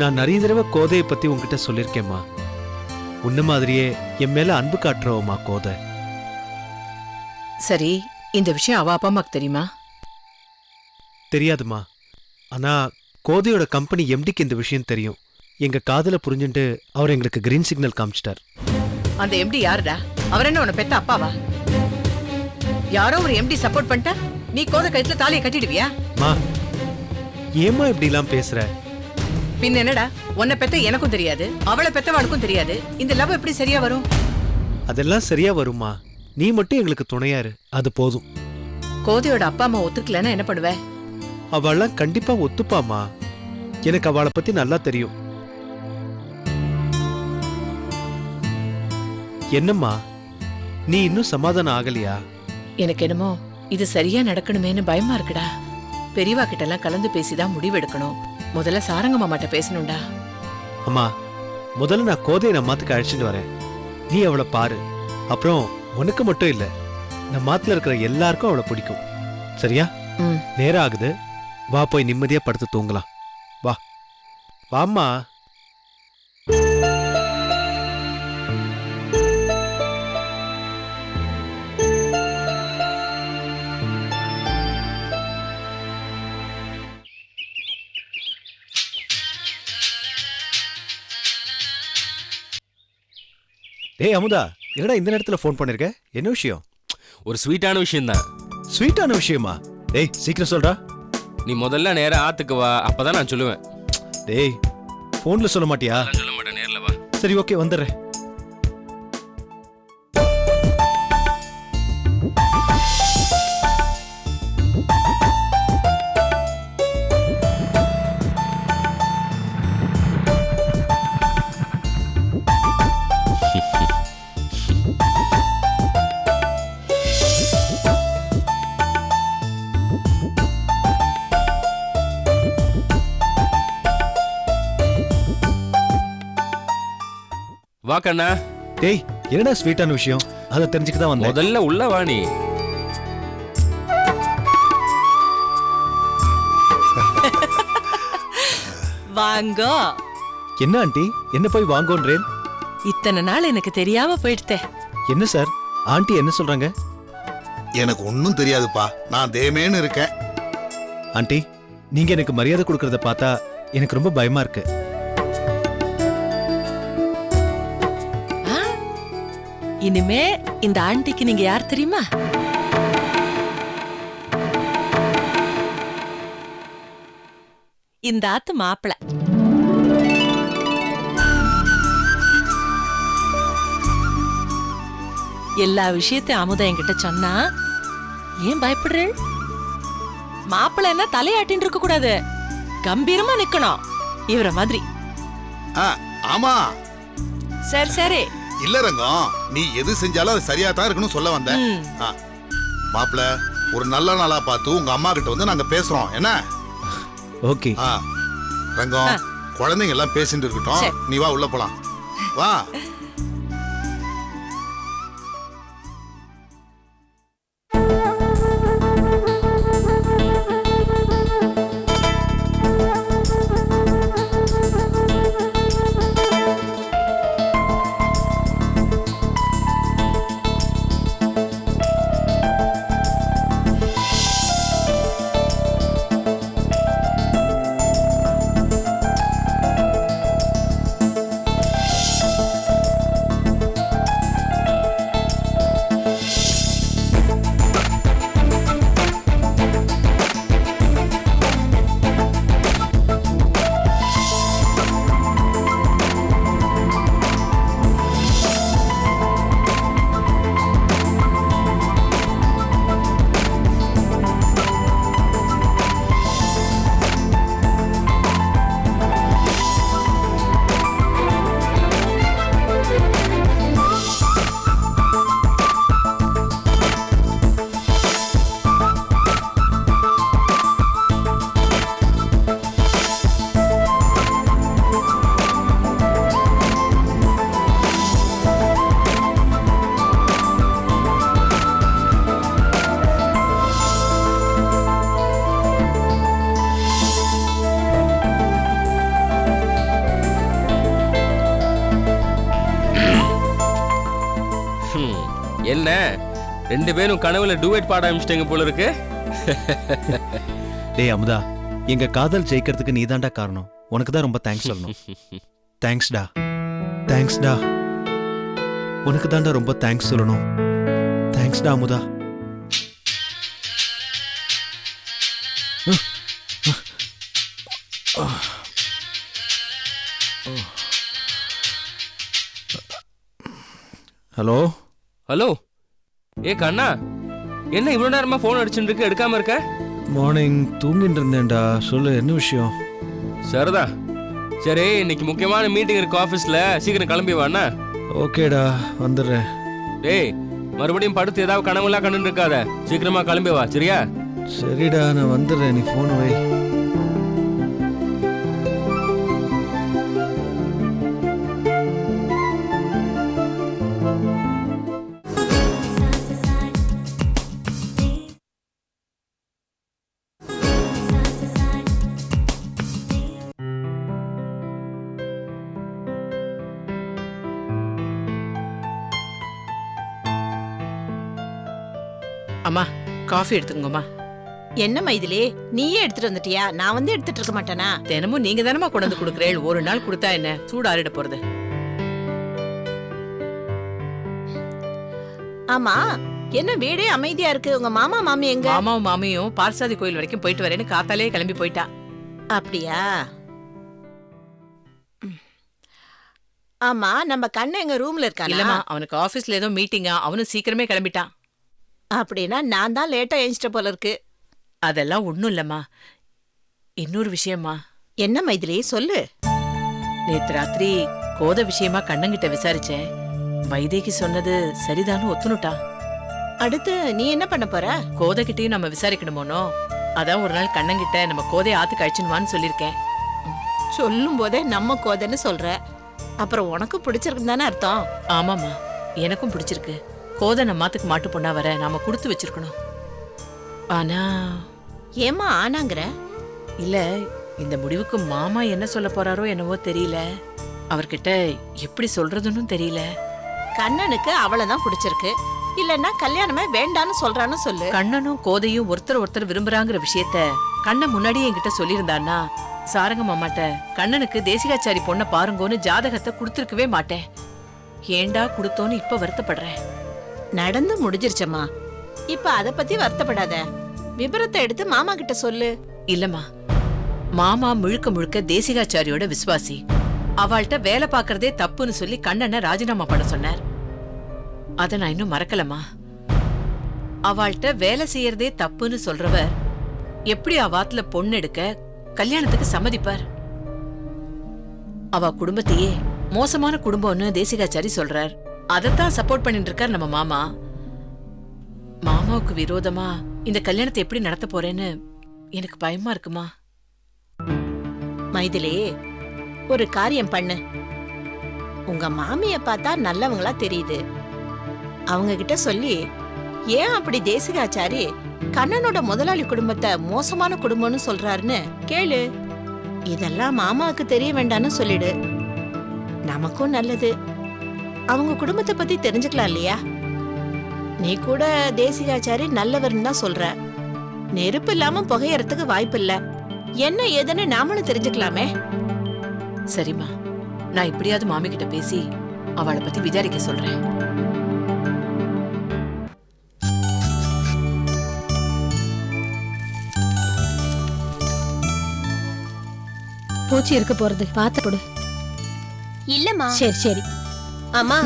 நான் நிறைய தடவை கோதையை பத்தி உன்கிட்ட சொல்லியிருக்கேம்மா உன்ன மாதிரியே என் மேல அன்பு காட்டுறவம்மா கோதை. சரி இந்த விஷயம் அவ அப்பா அம்மாக்கு தெரியுமா? தெரியாதுமா ஆனா கோதையோட கம்பெனி எம்டிக்கு இந்த விஷயம் தெரியும். எங்க காதல புரிஞ்சுட்டு அவர் எங்களுக்கு கிரீன் சிக்னல் காமிச்சிட்டார். அந்த எம்டி யாருடா? அவர் என்ன உன்னை பெத்த அப்பாவா? யாரோ ஒரு எம்டி சப்போர்ட் பண்ணிட்டா நீ கோத கழுத்துல தாலியை கட்டிடுவியா? மா ஏம்மா இப்படிலாம் பேசுற? பின்ன என்னடா? உன்னை பெத்த எனக்கும் தெரியாது அவளை பெத்தவாளுக்கும் தெரியாது. இந்த லவ் எப்படி சரியா வரும்? அதெல்லாம் சரியா வருமா? நீ மட்டும் எங்களுக்கு துணையா இரு அது போதும். கோதையோட அப்பா அம்மா ஒத்துக்கலன்னா என்ன பண்ணுவ? அவள்லாம் கண்டிப்பா ஒத்துப்பாமா எனக்கு அவளை பத்தி நல்லா தெரியும். என்னம்மா? நீ இன்னும் சமாதானம் ஆகலையா? எனக்கு என்னமோ இது சரியா நடக்கணுமேன்னு பயமா இருக்குடா. பெரியவா கிட்ட எல்லாம் கலந்து பேசிதான் முடிவெடுக்கணும். முதல்ல சாரங்க மாமாட்ட பேசணும்டா. அம்மா முதல்ல நான் கோதையை நம்ம மாத்துக்கு அழைச்சிட்டு வரேன். நீ அவளை பாரு. அப்புறம் உனக்கு மட்டும் இல்ல நம்ம மாத்துல இருக்கிற எல்லாருக்கும் அவளை பிடிக்கும். சரியா? ம். நேரம் ஆகுது. வா போய் நிம்மதியா படுத்து தூங்கலாம். வா. வாம்மா. டேய் அமுதா என்னடா இந்த நேரத்துல ஃபோன் பண்ணிருக்க? என்ன விஷயம்? ஒரு ஸ்வீட்டான விஷயம்தான். ஸ்வீட்டான விஷயமா? டேய் சீக்கிரம் சொல்றா. நீ முதல்ல நேரா ஆத்துக்கு வா அப்பதான் நான் சொல்லுவேன். டேய் ஃபோன்ல சொல்ல மாட்டியா? சொல்ல மாட்டேன் நேர்ல வா. சரி ஓகே வந்துடுறேன். வா கண்ணா டேய் என்னடா ஸ்வீட்டான விஷயம்? அதை தெரிஞ்சுக்க தான் வந்தேன். முதல்ல உள்ள வா நீ. வாங்கோ. என்ன ஆண்டி? என்ன போய் வாங்கோன்றேன்? இத்தனை நாள் எனக்கு தெரியாம போயிடுத்தே. என்ன சார்? ஆண்டி என்ன சொல்றாங்க? எனக்கு ஒன்றும் தெரியாதுப்பா. நான் தேமேன்னு இருக்கேன். ஆண்டி நீங்க எனக்கு மரியாதை கொடுக்கறத பார்த்தா எனக்கு ரொம்ப பயமா இருக்கு. இனிமே இந்த ஆண்டிக்கு நீங்க யார் தெரியுமா? இந்த ஆத்து மாப்பிள. எல்லா விஷயத்தையும் அமுதா என்கிட்ட சொன்னா ஏன் பயப்படுறேன்? மாப்பிள என்ன தலையாட்டின்னு இருக்க கூடாது. கம்பீரமா நிக்கணும். இவர மாதிரி. ஆமா. சரி சரி. இல்ல ரங்கம் நீ எது செஞ்சாலும் அது சரியா தான் இருக்கணும் சொல்ல வந்தேன். ஆ, மாப்பிள ஒரு நல்ல நாளா பார்த்து உங்க அம்மா கிட்ட வந்து நாங்க பேசுறோம். என்ன? ஓகே. ஆ, ரங்கம். குழந்தைங்க எல்லாம் பேசிட்டு இருக்கட்டும். சரி. நீ வா உள்ள போலாம். வா. ரெண்டு பேரும் கனவுல டூவேட் பாட ஆரம்பிச்சிட்டீங்க போல இருக்கு. டேய் அமுதா எங்க காதல் ஜெயிக்கிறதுக்கு நீதான்டா காரணம். உனக்கு தான் ரொம்ப தேங்க்ஸ் சொல்லணும். தேங்க்ஸ்டா தேங்க்ஸ்டா உனக்கு தான்டா ரொம்ப தேங்க்ஸ் சொல்லணும். தேங்க்ஸ்டா அமுதா. ஹலோ ஹலோ ஏ கண்ணா என்ன இவ்வளவு நேரமா ஃபோன் அடிச்சுட்டு இருக்கு? எடுக்காம இருக்க? மார்னிங் தூங்கிட்டு இருந்தேன்டா. சொல்லு என்ன விஷயம்? சரிதா. சரி இன்னைக்கு முக்கியமான மீட்டிங் இருக்கு ஆஃபீஸ்ல சீக்கிரம் கிளம்பி வாண்ணா ஓகேடா வந்துடுறேன். டேய் மறுபடியும் படுத்து ஏதாவது கனவுலாம் கண்டு இருக்காத சீக்கிரமா கிளம்பி வா சரியா? சரிடா நான் வந்துடுறேன். நீ ஃபோன் வை. காஃபி எடுத்துக்கோங்கம்மா. என்ன மைதிலி? நீயே எடுத்துட்டு வந்துட்டியா? நான் வந்து எடுத்துட்டு இருக்க மாட்டேனா? தினமும் நீங்க தானம்மா கொண்டு வந்து கொடுக்குறேள். ஒரு நாள் கொடுத்தா என்ன? சூடாறிட போறது. ஆமா. என்ன வீடே அமைதியா இருக்கு. உங்க மாமா மாமி எங்க? மாமாவும் மாமியும் பார்சாதி கோயில் வரைக்கும் போயிட்டு வரேன்னு காத்தாலே கிளம்பி போயிட்டா. அப்படியா. ஆமா நம்ம கண்ணன் எங்க ரூம்ல இருக்கானா? இல்லம்மா அவனுக்கு ஆபீஸ்ல ஏதோ மீட்டிங்கா அவனும் சீக்கிரமே கிளம்பிட்டான். அப்படின்னா நான் தான் லேட்டா எழுந்திட்ட போல இருக்கு. அதெல்லாம் ஒண்ணும் இல்லம்மா. இன்னொரு விஷயம்மா. என்ன மைதிலி சொல்லு. நேத்து ராத்திரி கோத விஷயமா கண்ணங்கிட்ட விசாரிச்சேன். வைதேகி சொன்னது சரிதான்னு ஒத்துனுட்டா அடுத்து நீ என்ன பண்ண போற? கோதைகிட்டயும் நம்ம விசாரிக்கணுமோனோ? அதான் ஒரு நாள் கண்ணங்கிட்ட நம்ம கோதைய ஆத்துக்கு அழிச்சுனுவான்னு சொல்லியிருக்கேன். சொல்லும் போதே நம்ம கோதைன்னு சொல்ற. அப்புறம் உனக்கு பிடிச்சிருக்குன்னு தானே அர்த்தம்? ஆமாம்மா. எனக்கும் பிடிச்சிருக்கு. கோதை நம்ம மாத்துக்கு மாட்டு பொண்ணா வர நாம கொடுத்து வச்சிருக்கணும். ஆனா ஏமா ஆனாங்கிற? இல்ல இந்த முடிவுக்கு மாமா என்ன சொல்ல போறாரோ என்னவோ தெரியல. அவர்கிட்ட எப்படி சொல்றதுன்னு தெரியல. கண்ணனுக்கு அவளை தான் பிடிச்சிருக்கு. இல்லன்னா கல்யாணமே வேண்டான்னு சொல்றான்னு சொல்லு. கண்ணனும் கோதையும் ஒருத்தர் ஒருத்தர் விரும்புறாங்கிற விஷயத்த கண்ணன் முன்னாடியே என்கிட்ட சொல்லியிருந்தான்னா சாரங்க மாமாட்ட கண்ணனுக்கு தேசிகாச்சாரி பொண்ணை பாருங்கோன்னு ஜாதகத்தை கொடுத்துருக்கவே மாட்டேன். ஏண்டா கொடுத்தோன்னு இப்ப வருத்தப்படுறேன். நடந்து முடிஞ்சிருச்சம்மா. இப்ப அத பத்தி வருத்தப்படாத. விபரத்தை எடுத்து மாமா கிட்ட சொல்லு. இல்லம்மா. மாமா முழுக்க முழுக்க தேசிகாச்சாரியோட விசுவாசி. அவள்கிட்ட வேலை பார்க்கறதே தப்புன்னு சொல்லி கண்ணனை ராஜினாமா பண்ண சொன்னார். அதை நான் இன்னும் மறக்கலம்மா. அவள்கிட்ட வேலை செய்யறதே தப்புன்னு சொல்றவர் எப்படி அவாத்துல பொண்ணு எடுக்க கல்யாணத்துக்கு சம்மதிப்பார்? அவ குடும்பத்தையே மோசமான குடும்பம்னு தேசிகாச்சாரி சொல்றார். அதைத்தான் சப்போர்ட் பண்ணிட்டு இருக்கார் நம்ம மாமா. மாமாவுக்கு விரோதமா இந்த கல்யாணத்தை எப்படி நடத்த போறேன்னு எனக்கு பயமா இருக்குமா? மைதிலே ஒரு காரியம் பண்ணு. உங்க மாமிய பார்த்தா நல்லவங்களா தெரியுது. அவங்க கிட்ட சொல்லி ஏன் அப்படி தேசிகாச்சாரி கண்ணனோட முதலாளி குடும்பத்தை மோசமான குடும்பம்னு சொல்றாருன்னு கேளு. இதெல்லாம் மாமாவுக்கு தெரிய வேண்டாம்னு சொல்லிடு. நமக்கும் நல்லது. அவங்க குடும்பத்தை பத்தி தெரிஞ்சுக்கலாம் இல்லையா? நீ கூட தேசிகாச்சாரி நல்லவர்னு தான் சொல்ற. நெருப்பு இல்லாம புகையறதுக்கு வாய்ப்பு இல்ல. என்ன ஏதுன்னு நாமளும் தெரிஞ்சுக்கலாமே. சரிம்மா. நான் இப்படியாவது மாமி கிட்ட பேசி அவளை பத்தி விசாரிக்க சொல்றேன். பூச்சி இருக்க போறது. பார்த்து கொடு. இல்லம்மா. சரி சரி. அம்மா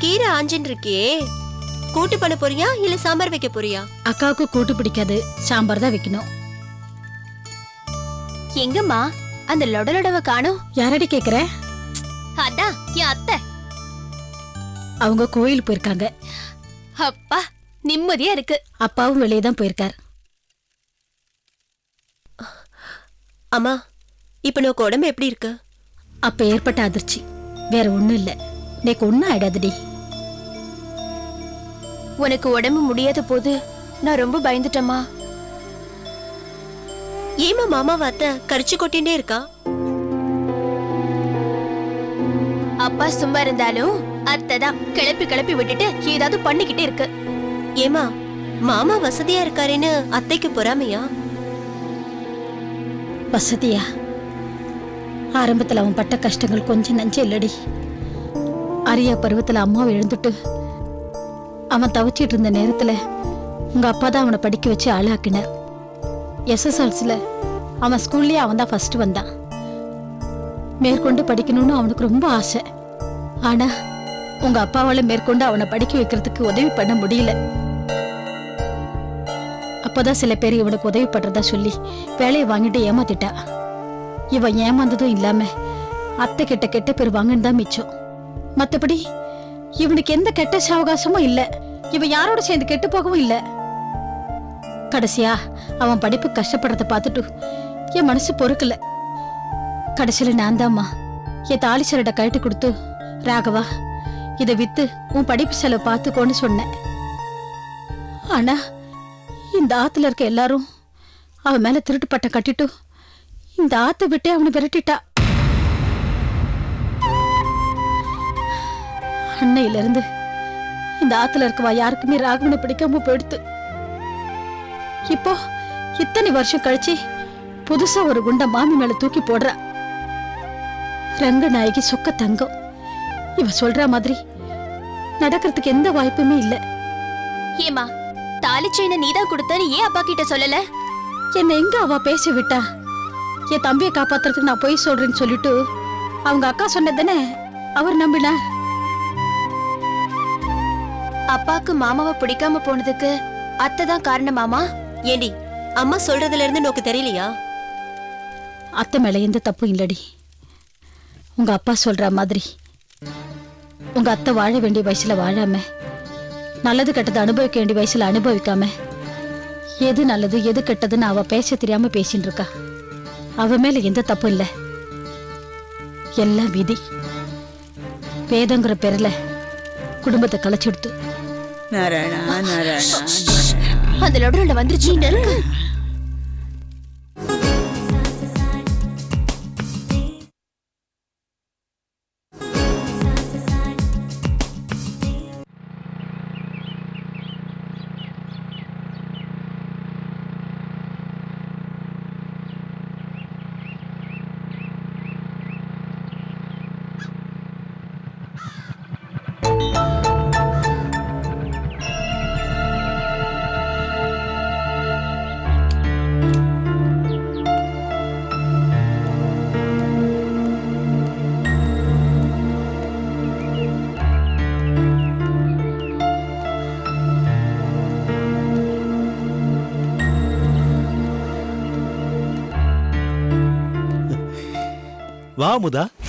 கீரை ஆஞ்சின்னு இருக்கியே. கூட்டு பண்ண போறியா இல்ல சாம்பார் வைக்க போறியா? அக்காவுக்கு கூட்டு பிடிக்காது. சாம்பார் தான் வைக்கணும். எங்கம்மா அந்த லொடலொடவ காணோம். யாரடி கேக்குற? அதான் என் அத்தை. அவங்க கோயில் போயிருக்காங்க. அப்பா நிம்மதியா இருக்கு. அப்பாவும் வெளியே தான் போயிருக்கார். அம்மா இப்ப நோக்கு உடம்பு எப்படி இருக்கு? அப்ப ஏற்பட்ட அதிர்ச்சி. வேற ஒண்ணும் இல்ல. நேக்கு ஒண்ணும் ஆயிடாதுடி. உனக்கு உடம்பு முடியாத போது நான் ரொம்ப பயந்துட்டேம்மா. ஏமா மாமா வாத்த கரிச்சு கொட்டிண்டே இருக்கா? அப்பா சும்மா இருந்தாலும் அத்தைதான் கிளப்பி கிளப்பி விட்டுட்டு ஏதாவது பண்ணிக்கிட்டே இருக்கு. ஏமா மாமா வசதியா இருக்காருன்னு அத்தைக்கு பொறாமையா? வசதியா? ஆரம்பத்துல அவன் பட்ட கஷ்டங்கள் கொஞ்சம் நஞ்சம் இல்லடி. அரியா பருவத்தில் அம்மாவை எழுந்துட்டு அவன் தவிச்சிட்டு இருந்த நேரத்தில் உங்கள் அப்பா தான் அவனை படிக்க வச்சு ஆளாக்கினார். எஸ்எஸ்எல்சியில் அவன் ஸ்கூல்லேயே அவன் தான் ஃபஸ்ட்டு வந்தான். மேற்கொண்டு படிக்கணும்னு அவனுக்கு ரொம்ப ஆசை. ஆனால் உங்கள் அப்பாவால் மேற்கொண்டு அவனை படிக்க வைக்கிறதுக்கு உதவி பண்ண முடியல. அப்போதான் சில பேர் இவனுக்கு உதவி பண்ணுறதா சொல்லி வேலையை வாங்கிட்டு ஏமாத்திட்டா. இவன் ஏமாந்ததும் இல்லாமல் அத்தை கிட்ட கெட்ட பேர் வாங்கன்னு தான் மிச்சம். மத்தபடி இவனுக்கு எந்த கெட்ட சாவகாசமும் இல்ல. இவன் யாரோட சேர்ந்து கெட்டு போகவும் இல்ல. கடைசியா அவன் படிப்பு கஷ்டப்படுறத பார்த்துட்டு என் மனசு பொறுக்கல. கடைசியில நான் தாம்மா என் தாலி சரடை கழட்டி கொடுத்து ராகவா இதை வித்து உன் படிப்பு செலவு பார்த்துக்கோன்னு சொன்னேன். ஆனா இந்த ஆத்துல இருக்க எல்லாரும் அவன் மேல திருட்டு பட்டம் கட்டிட்டு இந்த ஆத்தை விட்டே அவனை விரட்டிட்டா. அன்னையில இருந்து இந்த ஆத்துல இருக்கவா யாருக்குமே ராகவனை பிடிக்காம போயிடுத்து. இப்போ இத்தனை வருஷம் கழிச்சு புதுசா ஒரு குண்ட மாமி மேல தூக்கி போடுறா. ரங்கநாயகி சொக்க தங்கம். இவ சொல்ற மாதிரி நடக்கிறதுக்கு எந்த வாய்ப்புமே இல்ல. ஏமா தாலி செயினை நீதான் கொடுத்தன்னு ஏன் அப்பா கிட்ட சொல்லல? என்ன எங்க அவ பேச விட்டா? என் தம்பியை காப்பாத்துறதுக்கு நான் பொய் சொல்றேன்னு சொல்லிட்டு அவங்க அக்கா சொன்னதானே அவர் நம்பினார் அப்பாக்கு மாமாவை பிடிக்காம போனதுக்கு அத்தை தான் காரணமாமா ஏண்டி அம்மா சொல்றதுல இருந்து நோக்கு தெரியலையா? அத்தை மேல எந்த தப்பும் இல்லடி. உங்க அப்பா சொல்ற மாதிரி. உங்க அத்தை வாழ வேண்டிய வயசுல வாழாம நல்லது கெட்டது அனுபவிக்க வேண்டிய வயசுல அனுபவிக்காம எது நல்லது எது கெட்டதுன்னு அவ பேச தெரியாம பேசின்னு இருக்கா. அவ மேல எந்த தப்பும் இல்ல. எல்லாம் விதி. வேதங்கிற பேர்ல குடும்பத்தை கலைச்செடுத்து நாராயணா நாராயணா அந்த லொடரோட வந்துருச்சு. வா முதா. அமுதா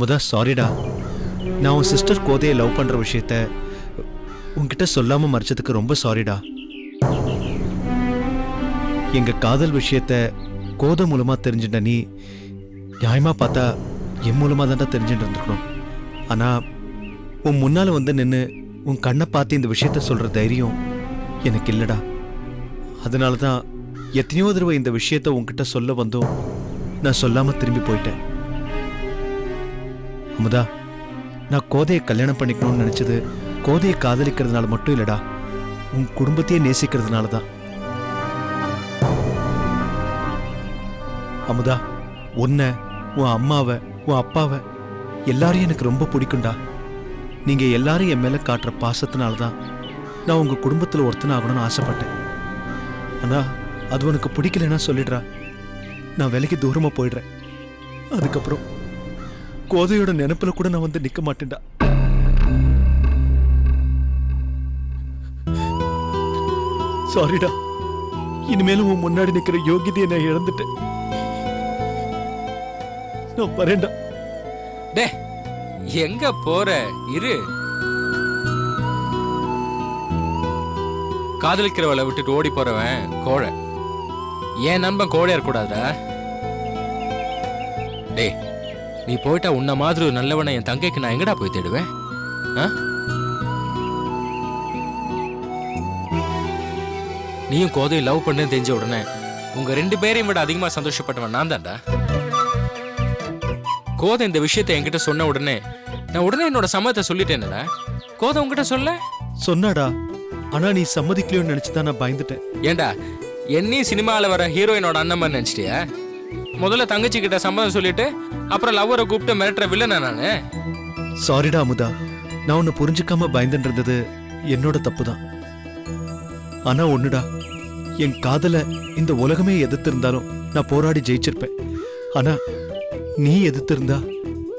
அமுதா சாரிடா நான் உன் சிஸ்டர் கோதையை லவ் பண்ற விஷயத்த உன்கிட்ட சொல்லாம மறைச்சதுக்கு ரொம்ப சாரிடா எங்க காதல் விஷயத்த கோதை மூலமா தெரிஞ்சுட்ட நீ நியாயமா பார்த்தா என் மூலமா தான்டா தெரிஞ்சுட்டு இருந்திருக்கணும். ஆனா உன் முன்னால வந்து நின்று உன் கண்ணை பார்த்து இந்த விஷயத்த சொல்ற தைரியம் எனக்கு இல்லடா. அதனால தான் எத்தனையோ தடவை இந்த விஷயத்த உன்கிட்ட சொல்ல வந்தும் நான் சொல்லாம திரும்பி போயிட்டேன். அமுதா நான் கோதையை கல்யாணம் பண்ணிக்கணும்னு நினைச்சது கோதையை காதலிக்கிறதுனால மட்டும் இல்லடா. உன் குடும்பத்தையே நேசிக்கிறதுனால தான் அமுதா உன்னை உன் அம்மாவை உன் அப்பாவை எல்லாரையும் எனக்கு ரொம்ப பிடிக்கும்டா. நீங்க எல்லாரும் என் மேல காட்டுற பாசத்தினால தான் நான் உங்க குடும்பத்துல ஒருத்தன் ஆகணும்னு ஆசைப்பட்டேன். ஆனால் அது உனக்கு பிடிக்கலன்னா சொல்லிடுறா. நான் விலைக்கு தூரமா போயிடுறேன். அதுக்கப்புறம் கோதையோட நினைப்புல கூட நான் வந்து நிக்க மாட்டேன்டா. சாரிடா இனிமேலும் உன் முன்னாடி நிக்கிற யோகிதையை நான் இழந்துட்டேன். நான் வரேன்டா. டே எங்க போற? இரு. காதலிக்கிறவளை விட்டுட்டு ஓடி போறவன் கோழை. என் நண்பன் கோழையா இருக்கக்கூடாதா டேய் நீ போயிட்டா உன்ன மாதிரி ஒரு நல்லவனை என் தங்கைக்கு நான் எங்கடா போய் தேடுவேன்? நீயும் கோதையை லவ் பண்ணு தெரிஞ்ச உடனே உங்க ரெண்டு பேரையும் விட அதிகமா சந்தோஷப்பட்டவன் நான் தான்டா. கோதை இந்த விஷயத்தை என்கிட்ட சொன்ன உடனே நான் உடனே என்னோட சம்மதத்தை சொல்லிட்டேன்டா. கோதை உன்கிட்ட சொல்ல? சொன்னாடா. ஆனா நீ சம்மதிக்கலையோன்னு நினைச்சுதான் நான் பயந்துட்டேன். ஏண்டா என்னையும் சினிமாவில் வர ஹீரோயினோட அண்ணன் மாதிரி நினச்சிட்டியா? முதல்ல தங்கச்சி கிட்ட சம்மதம் சொல்லிட்டு அப்புறம் லவ்வரை கூப்பிட்டு மிரட்டுற வில்லனா நானு? சாரிடா அமுதா. நான் உன்னை புரிஞ்சுக்காம பயந்துன்றது என்னோட தப்பு தான் ஆனா ஒண்ணுடா. என் காதல இந்த உலகமே எதிர்த்திருந்தாலும் நான் போராடி ஜெயிச்சிருப்பேன். ஆனா நீ எதிர்த்திருந்தா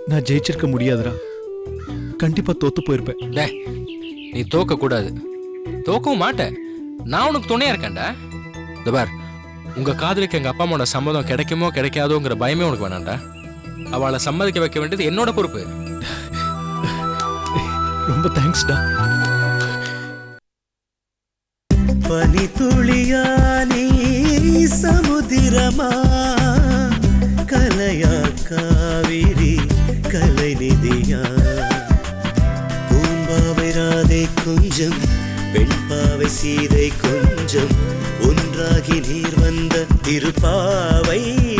நான் ஜெயிச்சிருக்க முடியாதுடா. கண்டிப்பா தோத்து போயிருப்பேன். டே நீ தோக்க கூடாது தோக்கவும் மாட்ட. நான் உனக்கு துணையா இருக்கேன்டா. இந்த பார். உங்க காதலுக்கு எங்க அப்பா அம்மாவோட சம்மதம் கிடைக்குமோ கிடைக்காதோங்கிற பயமே உனக்கு வேணாம்டா. அவளை சம்மதிக்க வைக்க வேண்டியது என்னோட பொறுப்பு. ரொம்ப தேங்க்ஸ்டா. பனித்துளியா நீ சமுதிரமா? கலையா காவிரி கலைநிதியா பூம்பாவை ராதை கொஞ்சம் பெண்பாவை சீதை கொஞ்சம் ஒன்றாகி நீர் வந்த திருப்பாவை.